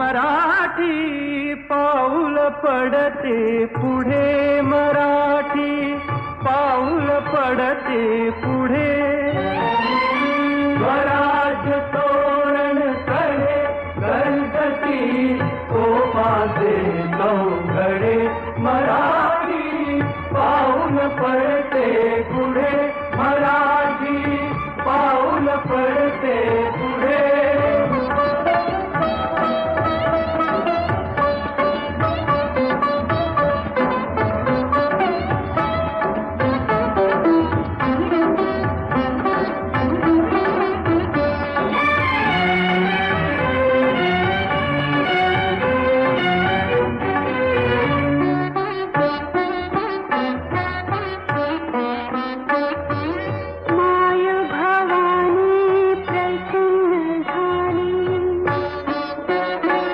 मराठी पाऊल पडते पुढे मराठी पाऊल पडते पुढे. स्वराज तोरणकडे गणपती कोपाचे नवघडे. मराठी पाऊल पडते पुढे